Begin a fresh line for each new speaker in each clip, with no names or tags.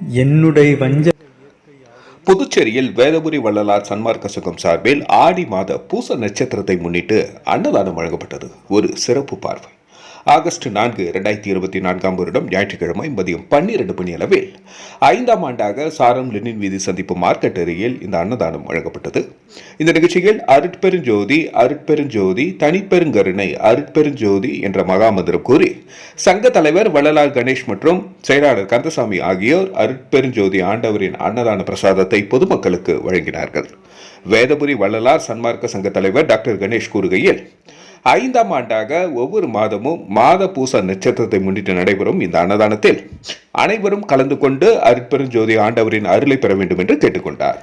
என்னுடைய வஞ்ச
புதுச்சேரியில் வேதபுரி வள்ளலார் சன்மார்க்க சங்கம் சார்பில் ஆடி மாத பூச நட்சத்திரத்தை முன்னிட்டு அன்னதானம் வழங்கப்பட்டது. ஒரு சிறப்பு பார்வை. ஆகஸ்ட் நான்கு இரண்டாயிரத்தி இருபத்தி நான்காம் வருடம் ஞாயிற்றுக்கிழமை மதியம் பன்னிரண்டு மணி அளவில். ஐந்தாம் ஆண்டாக சாரம் லெனின் வீதி சந்திப்பு மார்க்கெட் அருகில் இந்த அன்னதானம் வழங்கப்பட்டது. இந்த நிகழ்ச்சியில் அருட்பெருஞ்சோதி அருட்பெருஞ்சோதி தனிப்பெருங்கருணை அருட்பெருஞ்சோதி என்ற மகாமந்திரம் கூறி சங்க தலைவர் வள்ளலார் கணேஷ் மற்றும் செயலாளர் கந்தசாமி ஆகியோர் அருட்பெருஞ்சோதி ஆண்டவரின் அன்னதான பிரசாதத்தை பொதுமக்களுக்கு வழங்கினார்கள். வேதபுரி வள்ளலார் சன்மார்க்க சங்க தலைவர் டாக்டர் கணேஷ் கூறுகையில் ஐந்தாம் ஆண்டாக ஒவ்வொரு மாதமும் மாத பூச நட்சத்திரத்தை முன்னிட்டு நடைபெறும் இந்த அன்னதானத்தில். அனைவரும் கலந்து கொண்டு அருட்பெருஞ்சோதி ஆண்டவரின் அருளை பெற வேண்டும் என்று கேட்டுக்கொண்டார்.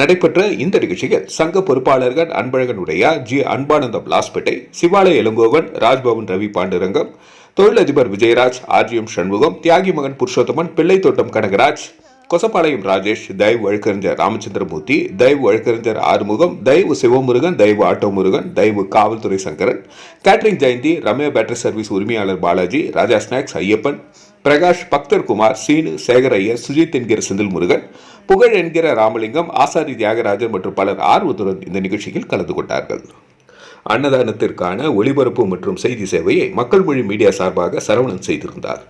நடைபெற்ற இந்த நிகழ்ச்சியில் சங்க பொறுப்பாளர்கள் அன்பழகன் உடையா ஜி. அன்பானந்தம் லாஸ்பேட்டை சிவாலய இளங்கோவன் ராஜ்பவன் ரவி பாண்டுரங்கம் தொழிலதிபர் விஜயராஜ் ஆர்ஜிஎம் சண்முகம் தியாகி மகன் புருஷோத்தமன் பிள்ளைத்தோட்டம் கனகராஜ் கொசப்பாளையம் ராஜேஷ் தயவு வழக்கறிஞர் ராமச்சந்திரமூர்த்தி தயவு வழக்கறிஞர் ஆறுமுகம் தயவு சிவமுருகன் தயவு ஆட்டோ முருகன் தயவு காவல்துறை Sankaran catering Jayanthi Ramya battery service உரிமையாளர் பாலாஜி ராஜா ஸ்நாக்ஸ் ஐயப்பன் பிரகாஷ் பக்தர் குமார் சீனு சேகர் ஐயர் சுஜித் என்கிற செந்தில் முருகன் புகழ் என்கிற ராமலிங்கம் ஆசாரி தியாகராஜன் மற்றும் பலர் ஆர்வத்துடன் இந்த நிகழ்ச்சியில் கலந்து கொண்டார்கள். அன்னதானத்திற்கான ஒளிபரப்பு மற்றும் செய்தி சேவையை மக்கள் மொழி மீடியா சார்பாக சரவணன் செய்திருந்தார்.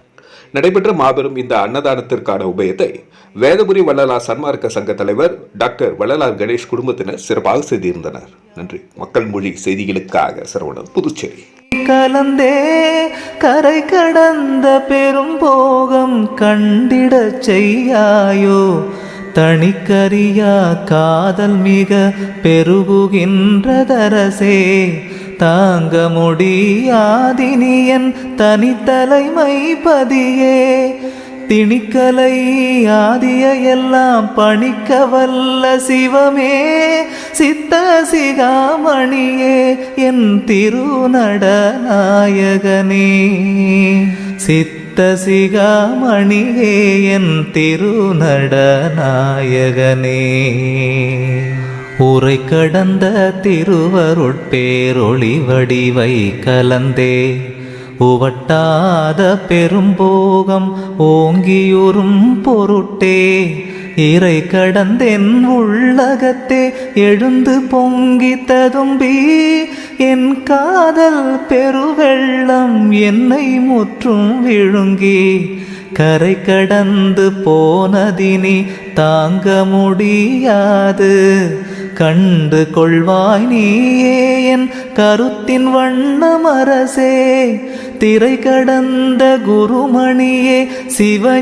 நடைபெற்ற மாபெரும் இந்த அன்னதானத்திற்கான உபயத்தை வேதபுரி வள்ளலார் சன்மார்க்க சங்க தலைவர் டாக்டர் வள்ளலார் கணேஷ் குடும்பத்தினர் சிறப்பாக செய்திருந்தனர். நன்றி. மக்கள் மொழி செய்திகளுக்காக சரவணன் புதுச்சேரி.
கலந்தே கரை கடந்த பெரும் போகம் கண்டிடச் செய்யாயோ? தனிக்கரியா காதல் மிக பெருகுகின்றதரசே. தாங்க முடியாதினியன் தனித்தலைமை பதியே. திணிக்கலை ஆதிய எல்லாம் பணிக்க வல்ல சிவமே. சித்த சிகாமணியே என் திருநடநாயகனே. சித்த சிகாமணியே என் திருநடநாயகனே. உரை கடந்த திருவருட்பேரொளி வடிவை கலந்தே. உவட்டாத பெரும்போகம் ஓங்கியுறும் பொருட்டே. இறை கடந்தென் உள்ளகத்தே எழுந்து பொங்கி ததும்பி. என் காதல் பெருவெள்ளம் என்னை முற்றும் விழுங்கி. கரை கடந்து போனதினி தாங்க முடியாது. கண்டு கொள்வாய் நீயே என் கருத்தின் வண்ணமரசே திரை கடந்த குருமணியே சிவ